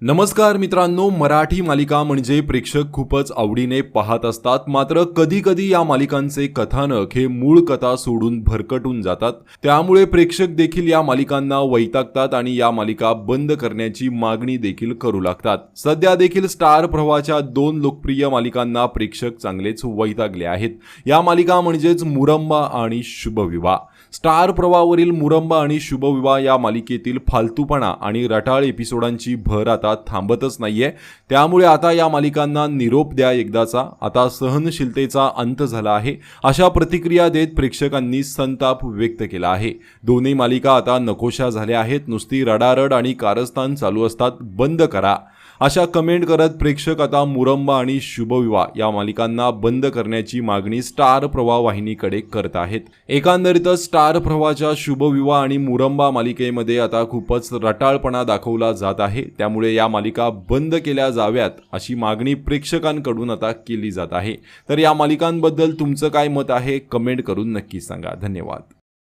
नमस्कार मित्रांनो मराठी मालिका म्हणजे प्रेक्षक खूपच आवडीने पाहत असतात. मात्र कधी कधी या मालिकांचे कथानक हे मूळ कथा सोडून भरकटून जातात. त्यामुळे प्रेक्षक देखील या मालिकांना वैतागतात आणि या मालिका बंद करण्याची मागणी देखील करू लागतात. सध्या देखील स्टार प्रवाहाच्या दोन लोकप्रिय मालिकांना प्रेक्षक चांगलेच वैतागले आहेत. या मालिका म्हणजेच मुरंबा आणि शुभविवाह. स्टार प्रवाहावरील मुरंबा आणि शुभविवाह या मालिकेतील फालतूपणा आणि रटाळ एपिसोडांची भर आता थांबतच नाहीये. त्यामुळे आता या मालिकांना निरोप द्या एकदाचा. आता सहनशीलतेचा अंत झाला आहे. अशा प्रतिक्रिया देत प्रेक्षकांनी संताप व्यक्त केला आहे. दोन्ही मालिका आता नकोशा झाल्या आहेत. नुसती रडारड आणि कारस्थान चालू असतात. बंद करा. अशा कमेंट करत प्रेक्षक आता मुरंबा आणि शुभविवाह या मालिकांना बंद करण्याची मागणी स्टार प्रवाह वाहिनीकडे करत आहेत. एकंदरीतच स्टार प्रवाहच्या शुभविवाह आणि मुरंबा मालिकेमध्ये आता खूपच रटाळपणा दाखवला जात आहे. त्यामुळे या मालिका बंद केल्या जाव्यात अशी मागणी प्रेक्षकांकडून आता केली जात आहे. तर या मालिकांबद्दल तुमचं काय मत आहे? कमेंट करून नक्की सांगा. धन्यवाद.